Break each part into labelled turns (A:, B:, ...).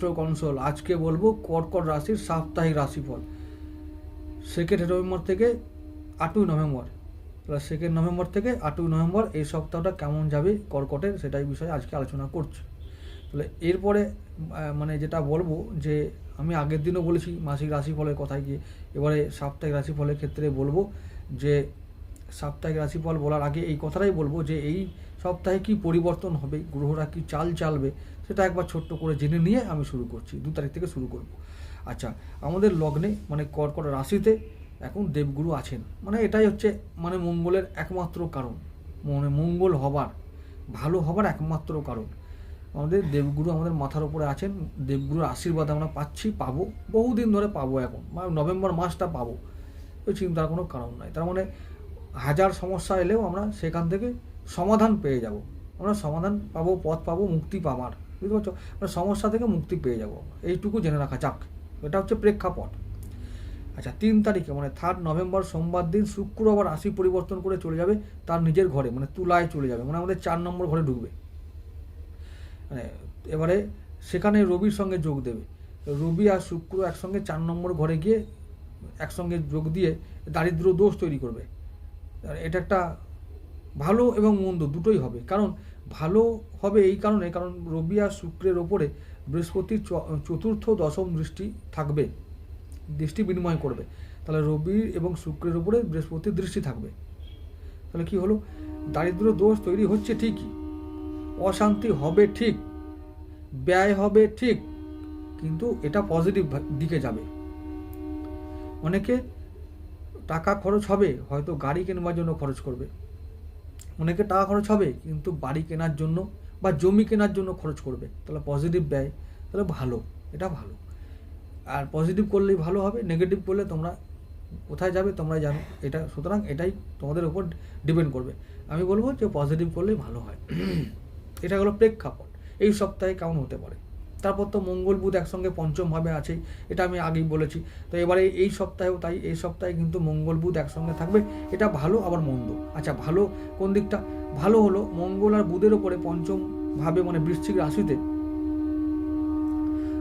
A: Astro console আজকে বলব কর্কট রাশির সাপ্তাহিক রাশিফল। সেকেন্ড নভেম্বর থেকে আটই নভেম্বর। তাহলে সেকেন্ড নভেম্বর থেকে আটই নভেম্বর এই সপ্তাহটা কেমন যাবে কর্কটের সেটাই বিষয়ে আজকে আলোচনা করছি। তাহলে এরপরে মানে যেটা বলব যে আমি আগের দিনও বলেছি মাসিক রাশিফলের কথায় গিয়ে, এবারে সাপ্তাহিক রাশিফলের ক্ষেত্রে বলব যে সাপ্তাহিক রাশিফল বলার আগে এই কথাটাই বলব যে এই সপ্তাহে কি পরিবর্তন হবে, গ্রহরা কি চাল চালবে, সেটা একবার ছোট্ট করে জেনে নিয়ে আমি শুরু করছি, দু তারিখ থেকে শুরু করব। আচ্ছা আমাদের লগ্নে মানে কর্কট রাশিতে এখন দেবগুরু আছেন মানে এটাই হচ্ছে মানে মঙ্গলের একমাত্র কারণ মানে মঙ্গল হবার, ভালো হবার একমাত্র কারণ। আমাদের দেবগুরু আমাদের মাথার উপরে আছেন, দেবগুরুর আশীর্বাদ আমরা পাচ্ছি, পাবো, বহুদিন ধরে পাবো এখন মানে নভেম্বর মাসটা পাবো ওই চিন্তার কোনো কারণ নাই, তার মানে হাজার সমস্যা এলেও আমরা সেখান থেকে সমাধান পেয়ে যাব। আমরা সমাধান পাবো, পথ পাবো, মুক্তি পাবার। বুঝতে পারছ? আমরা সমস্যা থেকে মুক্তি পেয়ে যাব। এইটুকু জেনে রাখা যাক। এটা হচ্ছে প্রেক্ষাপট। আচ্ছা তিন তারিখে মানে থার্ড নভেম্বর সোমবার দিন শুক্র আবার রাশি পরিবর্তন করে চলে যাবে তার নিজের ঘরে মানে তুলায় চলে যাবে মানে আমাদের চার নম্বর ঘরে ঢুকবে। মানে এবারে সেখানে রবির সঙ্গে যোগ দেবে। রবি আর শুক্র একসঙ্গে চার নম্বর ঘরে গিয়ে একসঙ্গে যোগ দিয়ে দারিদ্র দোষ তৈরি করবে। এটা একটা ভালো এবং মন্দ দুটোই হবে। কারণ ভালো হবে এই কারণে, কারণ রবি আর শুক্রের ওপরে বৃহস্পতির চতুর্থ, দশম দৃষ্টি থাকবে, দৃষ্টি বিনিময় করবে। তাহলে রবি এবং শুক্রের উপরে বৃহস্পতির দৃষ্টি থাকবে। তাহলে কি হলো? দারিদ্র দোষ তৈরি হচ্ছে ঠিকই। অশান্তি হবে ঠিক। ব্যয় হবে ঠিক। কিন্তু এটা পজিটিভ দিকে যাবে। অনেকে টাকা খরচ হবে, হয়তো গাড়ি কেনবার জন্য খরচ করবে। অনেকে টাকা খরচ হবে, কিন্তু বাড়ি কেনার জন্য বা জমি কেনার জন্য খরচ করবে। তাহলে পজিটিভ ব্যয়, তাহলে ভালো, এটা ভালো। আর পজিটিভ করলেই ভালো হবে নেগেটিভ করলে তোমরা কোথায় যাবে তোমরা জানো। এটা, সুতরাং এটাই তোমাদের উপর ডিপেন্ড করবে। আমি বলব যে পজিটিভ করলেই ভালো হয়। এটা হলো প্রেক্ষাপট। এই সপ্তাহে কেমন হতে পারে? তারপর তো মঙ্গল বুধ একসঙ্গে পঞ্চমভাবে আছেই এটা আমি আগেই বলেছি। তো এবারে এই সপ্তাহেও তাই, এই সপ্তাহে কিন্তু মঙ্গল বুধ একসঙ্গে থাকবে, এটা ভালো আবার মন্দ। আচ্ছা ভালো কোন দিকটা? ভালো হলো মঙ্গল আর বুধের ওপরে পঞ্চম ভাবে মানে বৃশ্চিক রাশিতে।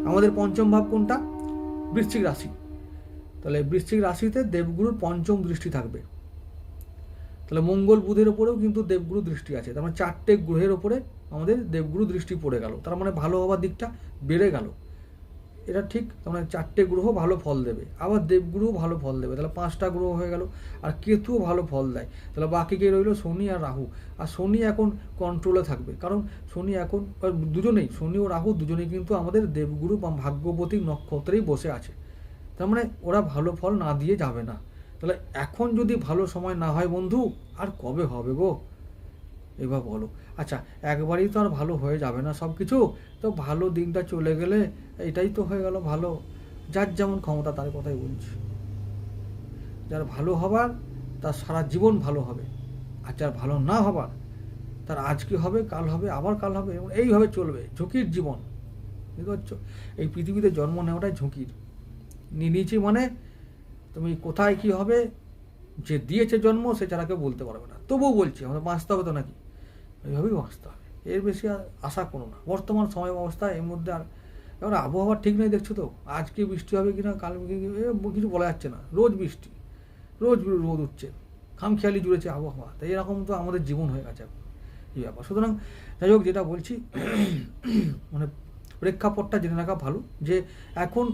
A: আমাদের পঞ্চম ভাব কোনটা? বৃশ্চিক রাশি। তাহলে বৃশ্চিক রাশিতে দেবগুরুর পঞ্চম দৃষ্টি থাকবে। তাহলে মঙ্গল বুধের ওপরেও কিন্তু দেবগুরু দৃষ্টি আছে, তার মানে চারটে গ্রহের ওপরে আমাদের দেবগুরু দৃষ্টি পড়ে গেল। তার মানে ভালো হওয়ার দিকটা বেড়ে গেল। এটা ঠিক, তার মানে চারটে গ্রহ ভালো ফল দেবে। আবার দেবগুরুও ভালো ফল দেবে। তাহলে পাঁচটা গ্রহ হয়ে গেল, আর কেতুও ভালো ফল দেয়। তাহলে বাকি কে রইল? শনি আর রাহু। আর শনি এখন কন্ট্রোলে থাকবে। কারণ শনি এখন দুজনেই, শনি ও রাহু দুজনেই কিন্তু আমাদের দেবগুরু বা ভাগ্যবতী নক্ষত্রেই বসে আছে। তার মানে ওরা ভালো ফল না দিয়ে যাবে না। তাহলে এখন যদি ভালো সময় না হয় বন্ধু, আর কবে হবে গো? এবার বলো। আচ্ছা একবারই তো আর ভালো হয়ে যাবে না সব কিছু তো ভালো দিনটা চলে গেলে এটাই তো হয়ে গেল ভালো। যার যেমন ক্ষমতা তার কথাই বলছি। যার ভালো হবার, তার সারা জীবন ভালো হবে। আর যার ভালো না হবার, তার আজকে হবে, কাল হবে, আবার কাল হবে এবং এইভাবে চলবে। ঝুঁকির জীবন। বুঝতে পারছ? এই পৃথিবীতে জন্ম নেওয়াটাই ঝুঁকির। নি- নিচে মানে তুমি কোথায় কি হবে, যে দিয়েছে জন্ম, সে কেউ বলতে পারবে না। তবুও বলছি, আমাদের বাঁচতে হবে তো নাকি? এইভাবেই বাঁচতে হবে। এর বেশি আর আশা করো না। বর্তমান সময় অবস্থা এর মধ্যে আর এবার আবহাওয়া ঠিক নেই দেখছ তো? আজকে বৃষ্টি হবে কিনা কাল কি- কিছু বলা যাচ্ছে না। রোজ বৃষ্টি। রোজ রোদ উঠছে। খামখেয়ালি জুড়েছে আবহাওয়া। তাই এরকম তো আমাদের জীবন হয়ে গেছে এই ব্যাপার। সুতরাং যাই হোক, যেটা বলছি মানে প্রেক্ষাপটটা জেনে রাখা ভালো যে এখন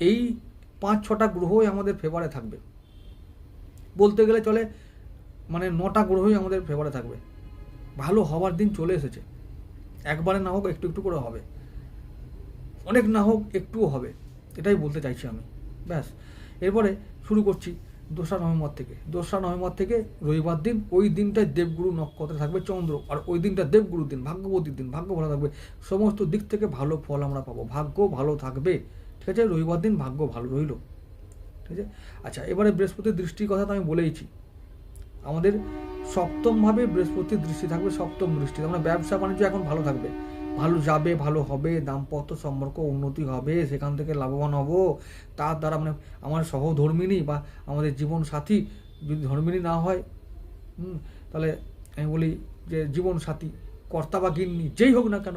A: এই পাঁচ ছটা গ্রহই আমাদের ফেভারে থাকবে। বলতে গেলে চলে মানে নটা গ্রহই আমাদের ফেভারে থাকবে। ভালো হওয়ার দিন চলে এসেছে। একবারে না হোক একটু একটু করে হবে। অনেক না হোক একটুও হবে, এটাই বলতে চাইছি আমি। ব্যাস, এরপরে শুরু করছি দোসরা নভেম্বর থেকে। দোসরা নভেম্বর থেকে রবিবার দিন ওই দিনটায় দেবগুরু নক্ষত্রে থাকবে চন্দ্র, আর ওই দিনটা দেবগুরুর দিন, ভাগ্যবতীর দিন, ভাগ্য ভালো থাকবে। সমস্ত দিক থেকে ভালো ফল আমরা পাবো। ভাগ্য ভালো থাকবে। ঠিক আছে? রবিবার দিন ভাগ্য ভালো রইল। ঠিক আছে? আচ্ছা এবারে বৃহস্পতির দৃষ্টির কথা তো আমি বলেইছি। আমাদের সপ্তমভাবে বৃহস্পতির দৃষ্টি থাকবে, সপ্তম দৃষ্টি। আমরা ব্যবসা বাণিজ্য এখন ভালো থাকবে। ভালো যাবে, ভালো হবে, দাম্পত্য সম্পর্ক উন্নতি হবে, সেখান থেকে লাভবান হব। তার দ্বারা মানে আমার সহধর্মিনী বা আমাদের জীবন সাথী যদি ধর্মিনী না হয় তাহলে আমি বলি যে জীবন সাথী কর্তা বা গিন্নি, যেই হোক না কেন,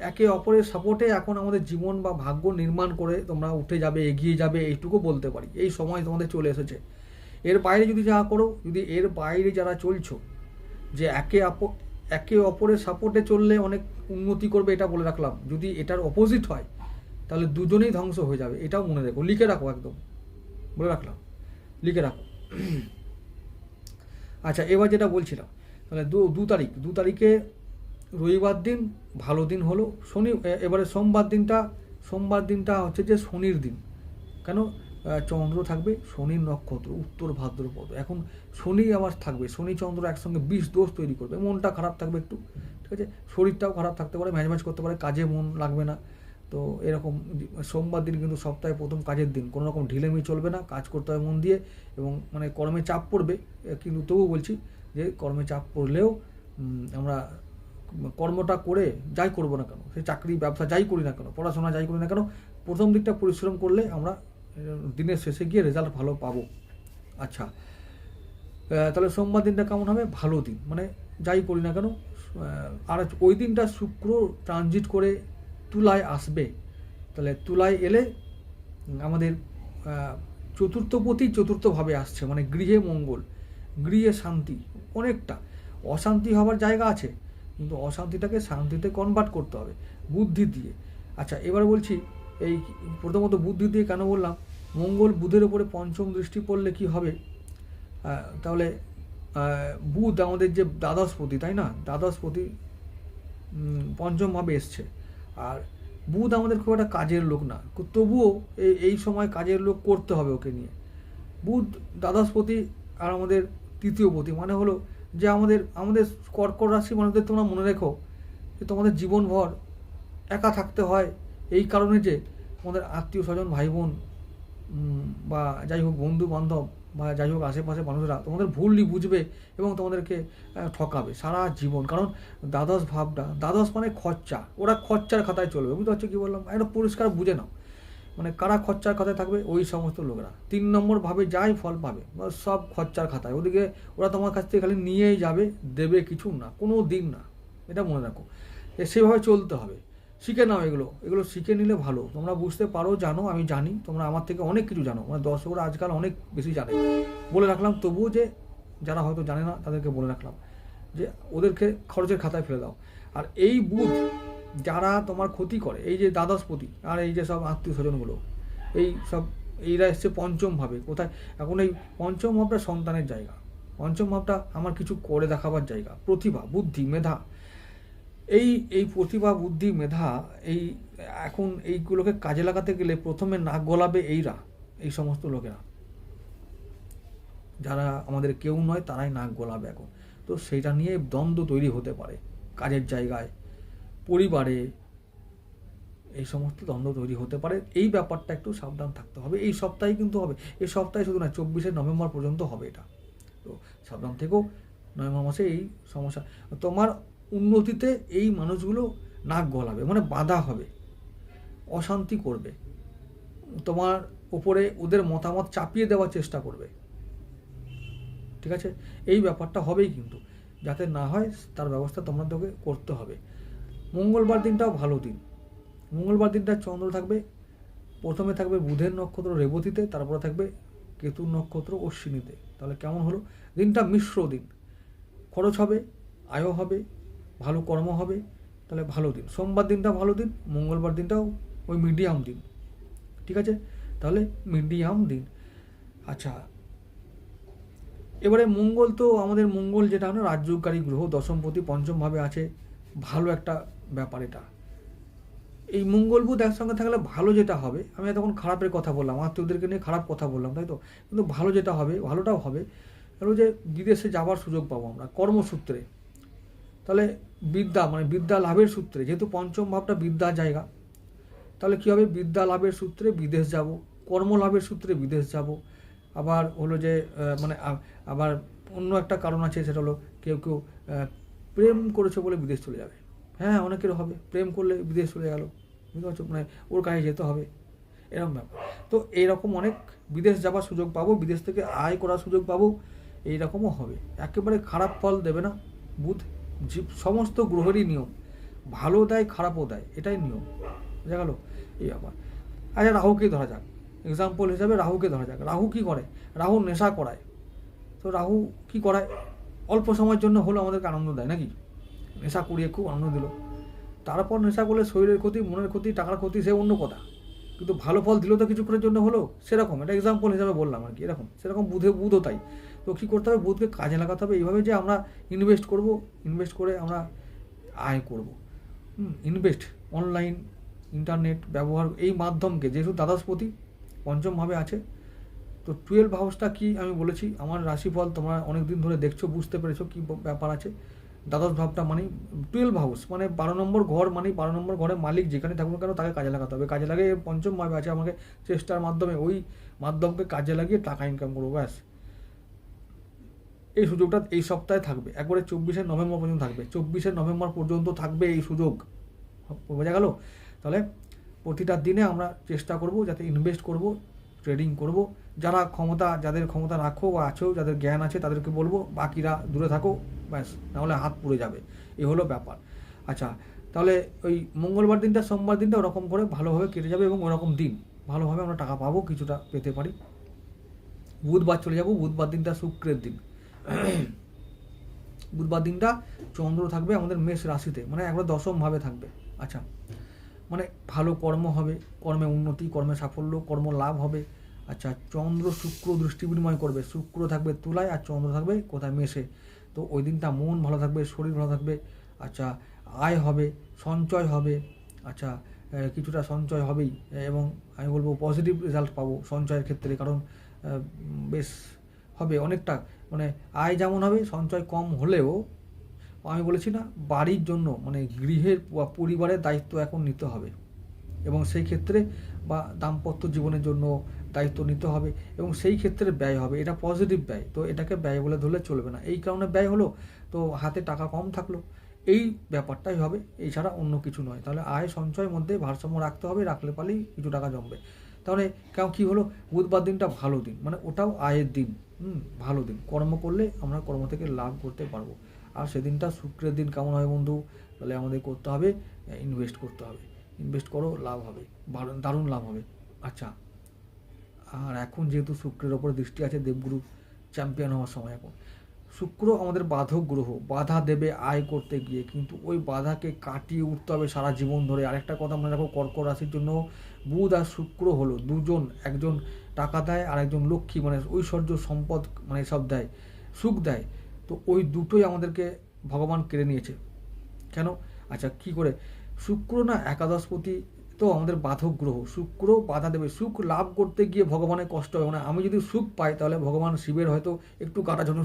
A: একে অপরের সাপোর্টে এখন আমাদের জীবন বা ভাগ্য নির্মাণ করে তোমরা উঠে যাবে, এগিয়ে যাবে, এইটুকু বলতে পারি। এই সময় তোমাদের চলে এসেছে। এর বাইরে যদি যা করো, যদি এর বাইরে যারা চলছো, যে একে একে অপরের সাপোর্টে চললে অনেক উন্নতি করবে এটা বলে রাখলাম। যদি এটার অপোজিট হয়, তাহলে দুজনেই ধ্বংস হয়ে যাবে। এটাও মনে রেখো, লিখে রাখো একদম। বলে রাখলাম। লিখে রাখো। আচ্ছা এবার যেটা বলছিলাম, তাহলে দু দু তারিখ, দু তারিখে রবিবার দিন, ভালো দিন হলো, শনি এবারে সোমবার দিনটা সোমবার দিনটা হচ্ছে যে শনির দিন। কেন? চন্দ্র থাকবে, শনির নক্ষত্র, উত্তর ভাদ্রপদ। এখন শনি আবার থাকবে, শনি চন্দ্র একসঙ্গে বিষ দোষ তৈরি করবে। মনটা খারাপ থাকবে একটু, ঠিক আছে? শরীরটাও খারাপ থাকতে পারে ম্যাচ করতে পারে, কাজে মন লাগবে না। তো এরকম সোমবার দিন কিন্তু সপ্তাহে প্রথম কাজের দিন, কোনো রকম ঢিলেমি চলবে না, কাজ করতে হবে মন দিয়ে এবং মানে কর্মে চাপ পড়বে। কিন্তু তবুও বলছি যে কর্মে চাপ পড়লেও আমরা কর্মটা করে যাই করব না কেন, সে চাকরি ব্যবসা যাই করি না কেন, পড়াশোনা যাই করি না কেন, প্রথম দিকটা পরিশ্রম করলে আমরা দিনের শেষে গিয়ে রেজাল্ট ভালো পাবো। আচ্ছা তাহলে সোমবার দিনটা কেমন হবে? ভালো দিন। মানে যাই করি না কেন আর ওই দিনটা শুক্র ট্রানজিট করে তুলায় আসবে। তাহলে তুলায় এলে আমাদের আহ, চতুর্থপতি চতুর্থভাবে আসছে মানে গৃহে মঙ্গল গৃহে শান্তি অনেকটা। অশান্তি হওয়ার জায়গা আছে কিন্তু অশান্তিটাকে শান্তিতে কনভার্ট করতে হবে বুদ্ধি দিয়ে। আচ্ছা এবার বলছি এই প্রথমত বুদ্ধি দিয়ে কেন বললাম? মঙ্গল বুধের ওপরে পঞ্চম দৃষ্টি পড়লে কি হবে? তাহলে বুধ আমাদের যে দ্বাদশপতি, তাই না? দ্বাদশপতি পঞ্চমভাবে এসছে। আর বুধ আমাদের খুব একটা কাজের লোক না। তবুও এই সময় কাজের লোক করতে হবে ওকে নিয়ে। বুধ দ্বাদশপতি আর আমাদের তৃতীয়পতি মানে হলো যে আমাদের আমাদের কর্কট রাশি মানুষদের তোমরা মনে রেখো যে তোমাদের জীবনভর একা থাকতে হয় এই কারণে যে আমাদের আত্মীয় স্বজন ভাই বোন বা যাই হোক বন্ধু বান্ধব বা যাই হোক আশেপাশে মানুষরা তোমাদের ভুলই বুঝবে এবং তোমাদেরকে ঠকাবে সারা জীবন। কারণ দ্বাদশ ভাবটা, দ্বাদশ মানে খরচা। ওরা খরচার খাতায় চলবে। বুঝতে পারছ কী বললাম? একটা পরিষ্কার বুঝে নাও। মানে কারা খরচার খাতায় থাকবে? ওই সমস্ত লোকরা। তিন নম্বর ভাবে যাই ফল পাবে বা সব খরচার খাতায়। ওদিকে ওরা তোমার কাছ থেকে খালি নিয়েই যাবে, দেবে কিছু না, কোনো দিন না। এটা মনে রাখো। সেভাবে চলতে হবে। শিখে নাও এগুলো। এগুলো শিখে নিলে ভালো। তোমরা বুঝতে পারো, জানো, আমি জানি। তোমরা আমার থেকে অনেক কিছু জানো। মানে দর্শকরা আজকাল অনেক বেশি জানে। বলে রাখলাম, তবুও যে যারা হয়তো জানে না, তাদেরকে বলে রাখলাম যে ওদেরকে খরচের খাতায় ফেলে দাও। আর এই বুধ যারা তোমার ক্ষতি করে, এই যে দ্বাদশপতি আর এই যে সব আত্মীয় স্বজনগুলো এই সব এইরা এসছে পঞ্চম ভাবে। কোথায়? এখন এই পঞ্চম ভাবটা সন্তানের জায়গা। পঞ্চম ভাবটা আমার কিছু করে দেখাবার জায়গা। প্রতিভা, বুদ্ধি, মেধা এই এই প্রতিভা, বুদ্ধি, মেধা, এই, এখন এইগুলোকে কাজে লাগাতে গেলে প্রথমে নাক গলাবে এইরা, এই সমস্ত লোকেরা। যারা আমাদের কেউ নয়, তারাই নাক গলাবে এখন। তো সেইটা নিয়ে দ্বন্দ্ব তৈরি হতে পারে কাজের জায়গায়, পরিবারে, এই সমস্ত দ্বন্দ্ব তৈরি হতে পারে। এই ব্যাপারটা একটু সাবধান থাকতে হবে। এই সপ্তাহে কিন্তু হবে। এই সপ্তাহে শুধু না, চব্বিশে নভেম্বর পর্যন্ত হবে এটা। তো সাবধান থেকেও নভেম্বর মাসে এই সমস্যা। তোমার উন্নতিতে এই মানুষগুলো নাক গলাবে মানে বাধা হবে, অশান্তি করবে। তোমার উপরে ওদের মতামত চাপিয়ে দেওয়ার চেষ্টা করবে। ঠিক আছে? এই ব্যাপারটা হবেই কিন্তু। যাতে না হয় তার ব্যবস্থা তোমরা তোকে করতে হবে। মঙ্গলবার দিনটাও ভালো দিন। মঙ্গলবার দিনটা চন্দ্র থাকবে, প্রথমে থাকবে বুধের নক্ষত্র রেবতীতে, তারপরে থাকবে কেতুর নক্ষত্র অশ্বিনীতে। তাহলে কেমন হলো? দিনটা মিশ্র দিন। খরচ হবে, আয়ও হবে ভালো কর্ম হবে, তাহলে ভালো দিন। সোমবার দিনটা ভালো দিন, মঙ্গলবার দিনটাও ওই মিডিয়াম দিন। ঠিক আছে? তাহলে মিডিয়াম দিন। আচ্ছা এবারে মঙ্গল তো আমাদের মঙ্গল যেটা না রাজ্যকারী গ্রহ, দশমপতি পঞ্চমভাবে আছে। ভালো একটা ব্যাপার এটা। এই মঙ্গল বুধ একসঙ্গে থাকলে ভালো যেটা হবে, আমি তখন খারাপের কথা বললাম আত্মীয়দেরকে নিয়ে খারাপ কথা বললাম, তাই তো? কিন্তু ভালো যেটা হবে, ভালোটাও হবে। হলো যে বিদেশে যাওয়ার সুযোগ পাবো আমরা, কর্মসূত্রে। তাহলে বিদ্যা মানে বিদ্যা লাভের সূত্রে, যেহেতু পঞ্চম ভাবটা বিদ্যা জায়গা, তাহলে কী হবে? বিদ্যা লাভের সূত্রে বিদেশ যাব, কর্ম লাভের সূত্রে বিদেশ যাব। আবার হলো যে মানে আবার অন্য একটা কারণ আছে, সেটা হলো কেউ কেউ প্রেম করেছে বলে বিদেশ চলে যাবে। হ্যাঁ অনেকের হবে, প্রেম করলে বিদেশ চলে গেল। বুঝতে পারছ? মানে ওর কাছে যেতে হবে। এরকম ব্যাপার। তো এইরকম অনেক বিদেশ যাওয়ার সুযোগ পাবো, বিদেশ থেকে আয় করার সুযোগ পাবো, এইরকমও হবে। একেবারে খারাপ ফল দেবে না, বুধ। সমস্ত গ্রহেরই নিয়ম। ভালো দেয়, খারাপও দেয়, এটাই নিয়ম। বোঝা গেল? এই ব্যাপার। আচ্ছা রাহুকে ধরা যাক। এক্সাম্পল হিসাবে রাহুকে ধরা যাক। রাহু কি করে? রাহু নেশা করায়। তো রাহু কি করায়? অল্প সময়ের জন্য হলো আমাদেরকে আনন্দ দেয়, নাকি? নেশা করিয়ে খুব আনন্দ দিল। তারপর নেশা করলে শরীরের ক্ষতি, মনের ক্ষতি, টাকার ক্ষতি, সে অন্য কথা। কিন্তু ভালো ফল দিল তো কিছুক্ষণের জন্য হলো, সেরকম। এটা এক্সাম্পল হিসাবে বললাম আর কি, এরকম। সেরকম বুধে, বুধও তাই। তো কী করতে হবে? বুধকে কাজে লাগাতে হবে। এইভাবে যে আমরা ইনভেস্ট করব ইনভেস্ট করে আমরা আয় করব। ইনভেস্ট অনলাইন ইন্টারনেট ব্যবহার এই মাধ্যমকে যেহেতু দ্বাদশপতি পঞ্চমভাবে আছে। তো টুয়েলভ হাউসটা কি আমি বলেছি, আমার রাশিফল তোমরা অনেক দিন ধরে দেখছ, বুঝতে পেরেছ কী ব্যাপার আছে। দ্বাদশ ভাবটা মানে টুয়েলভ হাউস মানে বারো নম্বর ঘর মানে বারো নম্বর ঘরের মালিক যেখানে থাকুন কেন তাকে কাজে লাগাতে হবে। কাজে লাগিয়ে পঞ্চম ভাবে আছে আমাকে চেষ্টার মাধ্যমে ওই মাধ্যমকে কাজে লাগিয়ে টাকা ইনকাম করব, ব্যাস। এই সুযোগটা এই সপ্তাহে থাকবে। একবারে চব্বিশে নভেম্বর পর্যন্ত থাকবে। চব্বিশে নভেম্বর পর্যন্ত থাকবে এই সুযোগ। বোঝা গেল? তাহলে প্রতিটা দিনে আমরা চেষ্টা করব, যাতে ইনভেস্ট করব ট্রেডিং করব। যারা ক্ষমতা, যাদের ক্ষমতা রাখো বা আছো, যাদের জ্ঞান আছে, তাদেরকে বলব, বাকিরা দূরে থাকো, ব্যাস, নাহলে হাত পুড়ে যাবে। এ হলো ব্যাপার। আচ্ছা তাহলে ওই মঙ্গলবার দিনটা, সোমবার দিনটা ওরকম করে ভালোভাবে কেটে যাবে এবং ওরকম দিন। ভালোভাবে আমরা টাকা পাবো, কিছুটা পেতে পারি। বুধবার চলে যাব, বুধবার দিনটা শুক্রের দিন। বুধবার দিনটা চন্দ্র থাকবে আমাদের মেষ রাশিতে মানে একবার দশমভাবে থাকবে। আচ্ছা মানে ভালো কর্ম হবে, কর্মে উন্নতি, কর্মে সাফল্য, কর্ম লাভ হবে। আচ্ছা চন্দ্র শুক্র দৃষ্টি বিনিময় করবে, শুক্র থাকবে তুলায় আর চন্দ্র থাকবে কোথায়? মেশে তো ওই দিনটা মন ভালো থাকবে, শরীর ভালো থাকবে। আচ্ছা আয় হবে, সঞ্চয় হবে। আচ্ছা কিছুটা সঞ্চয় হবেই। এবং আমি বলব পজিটিভ রেজাল্ট পাবো সঞ্চয়ের ক্ষেত্রে, কারণ বেশ হবে অনেকটা। মানে আয় যেমন হবে, সঞ্চয় কম হলেও, আমি বলেছি না, বাড়ির জন্য মানে গৃহের পরিবারের দায়িত্ব এখন নিতে হবে। এবং সেই ক্ষেত্রে বা দাম্পত্য জীবনের জন্য দায়িত্ব নিতে হবে এবং সেই ক্ষেত্রে ব্যয় হবে। এটা পজিটিভ ব্যয়। তো এটাকে ব্যয় বলে ধরলে চলবে না। এই কারণে ব্যয় হলো, তো হাতে টাকা কম থাকল। এই ব্যাপারটাই হবে। এছাড়া অন্য কিছু নয়। তাহলে আয় সঞ্চয়ের মধ্যে ভারসাম্য রাখতে হবে, রাখলে পারলেই কিছু টাকা জমবে। তাহলে কেমন কী হলো? বুধবার দিনটা ভালো দিন। মানে ওটাও আয়ের দিন। হুম, ভালো দিন। কর্ম করলে আমরা কর্ম থেকে লাভ করতে পারব। আর সেদিনটা শুক্রের দিন কেমন হয় বন্ধু? তাহলে আমাদের করতে হবে ইনভেস্ট করতে হবে। ইনভেস্ট করো, লাভ হবে। দারুণ লাভ হবে। আচ্ছা। আর এখন যেহেতু শুক্রের ওপর দৃষ্টি আছে, দেবগুরু চ্যাম্পিয়ন হওয়ার সময় এখন। শুক্র আমাদের বাধক গ্রহ, বাধা দেবে আয় করতে গিয়ে। কিন্তু ওই বাধাকে কাটিয়ে উঠতে হবে সারা জীবন ধরে। আরেকটা কথা মনে রাখো কর্ক রাশির জন্য বুধ আর শুক্র হলো দুজন, একজন টাকা দেয় আর একজন লক্ষ্মী মানে ঐশ্বর্য সম্পদ মানে সব দেয়, সুখ দেয়। তো ওই দুটোই আমাদেরকে ভগবান কেড়ে নিয়েছে। কেন? আচ্ছা কি করে? শুক্র না একাদশপতি তো আমাদের বাধক গ্রহ। শুক্র বাধা দেবে। সুখ লাভ করতে গিয়ে ভগবানের কষ্ট হবে। মানে আমি যদি সুখ পাই, তাহলে ভগবান শিবের হয়তো একটু কাটা ঝন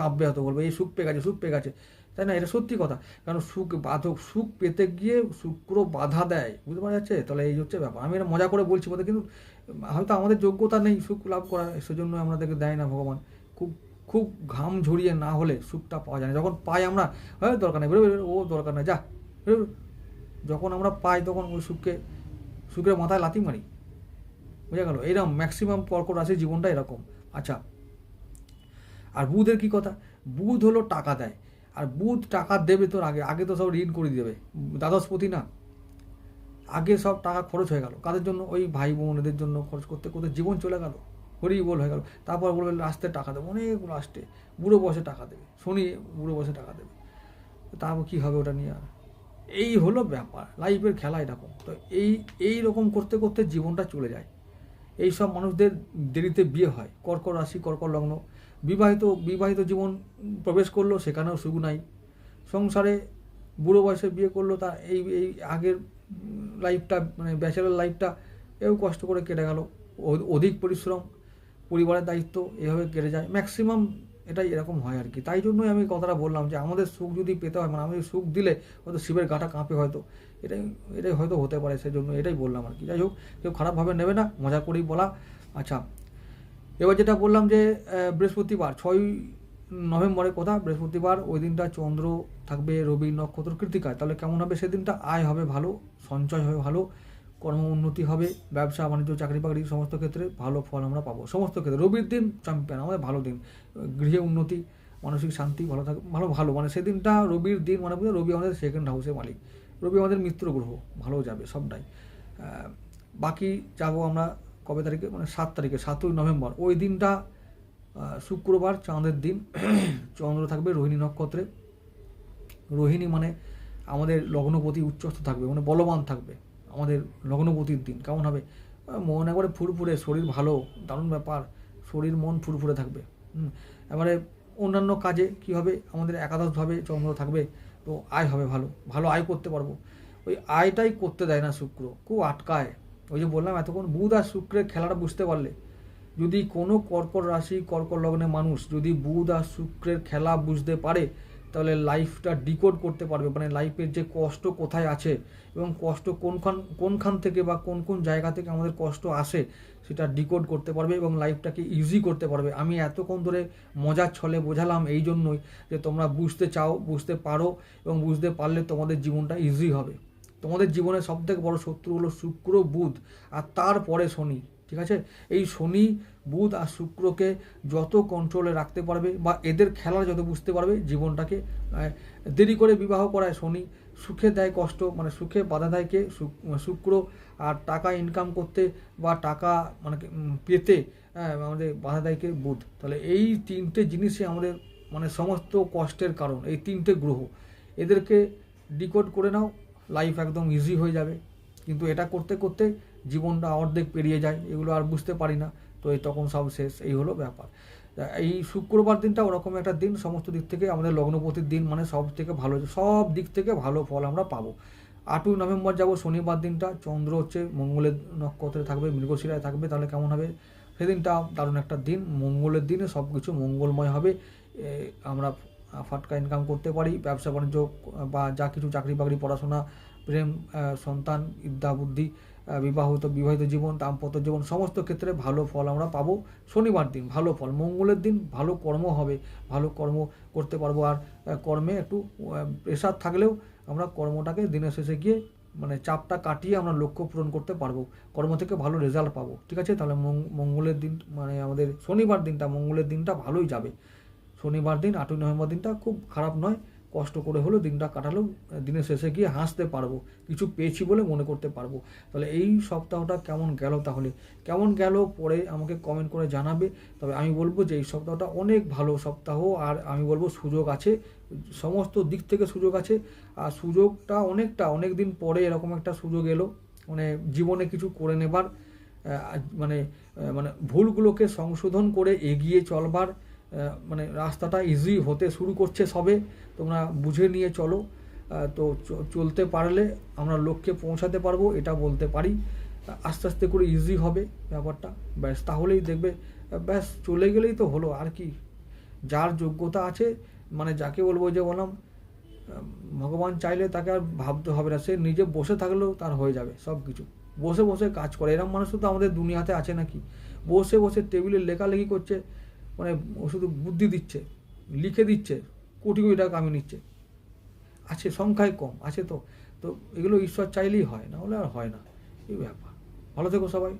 A: কাঁপবে হয়তো, বলবে, এই সুখ পেয়ে গেছে, সুখ পেয়ে গেছে। তাই না? এটা সত্যি কথা। কারণ সুখ বাধক, সুখ পেতে গিয়ে শুক্র বাধা দেয়। বুঝতে পারা যাচ্ছে? তাহলে এই হচ্ছে ব্যাপার। আমি এটা মজা করে বলছি বলতে, কিন্তু হয়তো আমাদের যোগ্যতা নেই সুখ লাভ করার, সেজন্য আমাদেরকে দেয় না ভগবান। খুব খুব ঘাম ঝরিয়ে না হলে সুখটা পাওয়া যায় না। যখন পাই আমরা হ্যাঁ দরকার নেই বেরোবে ও দরকার নেই, যা যখন আমরা পাই তখন ওই সুখকে, সুখের মাথায় লাথি মারি। বুঝা গেল? এরকম ম্যাক্সিমাম কর্কট রাশির জীবনটা এরকম। আচ্ছা আর বুধের কি কথা? বুধ হলো টাকা দেয়। আর বুধ টাকা দেবে তোর আগে আগে তো সব ঋণ করে দেবে। দ্বাদশপতি না। আগে সব টাকা খরচ হয়ে গেল। কাদের জন্য? ওই ভাই বোনদের জন্য খরচ করতে করতে জীবন চলে গেল। হরি বল হয়ে গেল। তারপর বলবে লাস্টে টাকা দেবে। অনেক লাস্টে। বুড়ো বসে টাকা দেবে। শনি বুড়ো বসে টাকা দেবে। তারপর কী হবে ওটা নিয়ে আর? এই হলো ব্যাপার লাইফের খেলা এরকম। তো এই এই রকম করতে করতে জীবনটা চলে যায়। এই সব মানুষদের দেরিতে বিয়ে হয়, কর্কট রাশি, কর্কট লগ্ন। বিবাহিত বিবাহিত জীবন প্রবেশ করল, সেখানেও সুখ নাই। সংসারে বুড়ো বয়সে বিয়ে করল, তার এই এই আগের লাইফটা মানে ব্যাচেলার লাইফটা এও কষ্ট করে কেটে গেল। অধিক পরিশ্রম, পরিবারের দায়িত্ব এভাবে কেটে যায়। ম্যাক্সিমাম এটাই এরকম হয় আর কি। তাই জন্যই আমি কথাটা বললাম যে আমাদের সুখ যদি পেতে হয় মানে আমাদের সুখ দিলে হয়তো শিবের গাটা কাঁপে হয়তো। এটাই এটাই হয়তো হতে পারে সেই জন্য এটাই বললাম আর কি। যাই হোক, কেউ খারাপভাবে নেবে না, মজা করেই বলা। আচ্ছা এবার যেটা বললাম যে বৃহস্পতিবার ছয় নভেম্বরের কথা, বৃহস্পতিবার ওই দিনটা চন্দ্র থাকবে, রবি নক্ষত্র কৃতিকায় তাহলে কেমন হবে সেদিনটা? আয় হবে ভালো, সঞ্চয় হবে ভালো। কর্ম উন্নতি হবে, ব্যবসা, বাণিজ্য, চাকরি বাকরি, সমস্ত ক্ষেত্রে ভালো ফল আমরা পাবো। সমস্ত ক্ষেত্রে। রবির দিন চ্যাম্পিয়ন, আমাদের ভালো দিন। গৃহে উন্নতি, মানসিক শান্তি, ভালো থাকে ভালো ভালো। মানে সেদিনটা রবির দিন মানে রবি আমাদের সেকেন্ড হাউসের মালিক। রবি আমাদের মিত্র গ্রহ, ভালো যাবে সবটাই। বাকি যাব আমরা কবে তারিখে? মানে সাত তারিখে, সাতই নভেম্বর। ওই দিনটা শুক্রবার, চাঁদের দিন। চন্দ্র থাকবে রোহিণী নক্ষত্রে। রোহিণী মানে আমাদের লগ্নপতি উচ্চস্থ থাকবে মানে বলবান থাকবে। আমাদের লগ্নপতির দিন। কেমন হবে? মন একবারে ফুরফুরে, শরীর ভালো, দারুণ ব্যাপার। শরীর, মন ফুরফুরে থাকবে। এবারে অন্যান্য কাজে কি হবে? আমাদের একাদশভাবে চন্দ্র থাকবে, তো আয় হবে ভালো ভালো আয় করতে পারব। ওই আয়টাই করতে দেয় না শুক্র, খুব আটকায়। ওই যে বললাম, এতক্ষণ বুধ আর শুক্রের খেলাটা বুঝতে পারলে। যদি কোনো কর্কট রাশি, কর্কট লগ্নের মানুষ যদি বুধ আর শুক্রের খেলা বুঝতে পারে তাহলে লাইফটা ডিকোড করতে পারবে মানে লাইফের যে কষ্ট কোথায় আছে এবং কষ্ট কোনখান কোনখান থেকে বা কোন কোন জায়গা থেকে আমাদের কষ্ট আসে, সেটা ডিকোড করতে পারবে এবং লাইফটাকে ইজি করতে পারবে। আমি এতক্ষণ ধরে মজার ছলে বোঝালাম এই জন্যই যে তোমরা বুঝতে চাও, বুঝতে পারো এবং বুঝতে পারলে তোমাদের জীবনটা ইজি হবে। তোমাদের জীবনের সবথেকে বড় শত্রু হলো শুক্র, বুধ আর তারপরে শনি। ঠিক আছে? এই শনি, বুধ আর শুক্রকে যত কন্ট্রোলে রাখতে পারবে বা এদের খেলা যত বুঝতে পারবে জীবনটাকে দেরি করে বিবাহ করায় শনি, সুখে দেয় কষ্ট মানে সুখে বাধা দেয় কে? শুক্র আর টাকা ইনকাম করতে বা টাকা মানে পেতে আমাদের বাধা দেয় কে? বুধ। তাহলে এই তিনটে জিনিসই আমাদের মানে সমস্ত কষ্টের কারণ, এই তিনটে গ্রহ। এদেরকে ডিকোড করে নাও লাইফ একদম ইজি হয়ে যাবে। কিন্তু এটা করতে করতে জীবনটা অর্ধেক পেরিয়ে যায়, এগুলো আর বুঝতে পারি না। তো এই তখন সব শেষ, এই হলো ব্যাপার। এই শুক্রবার দিনটা ওরকম একটা দিন, সমস্ত দিক থেকে আমাদের লগ্নপতির দিন মানে সব থেকে ভালো, সব দিক থেকে ভালো ফল আমরা পাবো। আটই নভেম্বর যাব শনিবার দিনটা, চন্দ্র হচ্ছে মঙ্গলের নক্ষত্রে থাকবে, মৃগশিরায় থাকবে, তাহলে কেমন হবে? সেদিনটা দারুণ একটা দিন, মঙ্গলের দিনে সব কিছু মঙ্গলময় হবে আমরা ফাটকা ইনকাম করতে পারি ব্যবসা বাণিজ্য বা যা কিছু চাকরি বাকরি পড়াশোনা, প্রেম সন্তান, বিদ্যা, বুদ্ধি বিবাহিত বিবাহিত জীবন, দাম্পত্য জীবন, সমস্ত ক্ষেত্রে ভালো ফল আমরা পাবো শনিবার দিন, ভালো ফল। মঙ্গলের দিন ভালো কর্ম হবে, ভালো কর্ম করতে পারব। আর কর্মে একটু প্রেশার থাকলেও আমরা কর্মটাকে দিনের শেষে গিয়ে মানে চাপটা কাটিয়ে আমরা লক্ষ্য পূরণ করতে পারব, কর্ম থেকে ভালো রেজাল্ট পাবো। ঠিক আছে? তাহলে মঙ্গলের দিন মানে আমাদের শনিবার দিনটা, মঙ্গলের দিনটা ভালোই যাবে। শনিবার দিন, আটই নভেম্বর দিনটা খুব খারাপ নয় কষ্ট করে হলেও দিনটা কাটালেও দিনের শেষে গিয়ে হাসতে পারব, কিছু পেয়েছি বলে মনে করতে পারব। তাহলে এই সপ্তাহটা কেমন গেল তাহলে? কেমন গেল পরে আমাকে কমেন্ট করে জানাবে। তবে আমি বলব যে এই সপ্তাহটা অনেক ভালো সপ্তাহ, আর আমি বলব সুযোগ আছে। সমস্ত দিক থেকে সুযোগ আছে। আর সুযোগটা অনেকটা অনেক দিন পরে এরকম একটা সুযোগ এলো মানে জীবনে কিছু করে নেবার মানে মানে ভুলগুলোকে সংশোধন করে এগিয়ে চলবার মানে রাস্তাটা ইজি হতে শুরু করছে সবে। তোমরা বুঝে নিয়ে চলো। তো চলতে পারলে আমরা লক্ষ্যে পৌঁছাতে পারব, এটা বলতে পারি। আস্তে আস্তে করে ইজি হবে ব্যাপারটা। ব্যাস, তাহলেই দেখবে ব্যাস, চলে গেলেই তো হলো। আর কি, যার যোগ্যতা আছে মানে যাকে বলব যে বললাম ভগবান চাইলে তাকে আর ভাবতে হবে না। সে নিজে বসে থাকলেও তার হয়ে যাবে সব কিছু। বসে বসে কাজ করে। এরকম মানুষ তো আমাদের দুনিয়াতে আছে নাকি? বসে বসে টেবিলে লেখালেখি করছে মানে শুধু বুদ্ধি দিচ্ছে, লিখে দিচ্ছে। কোটি কোটি টাকা কামিয়ে নিচ্ছে। আছে সংখ্যায় কম, আছে তো। তো এগুলো ঈশ্বর চাইলেই হয়, না হলে আর হয় না। এই ব্যাপার। ভালো থেকো সবাই।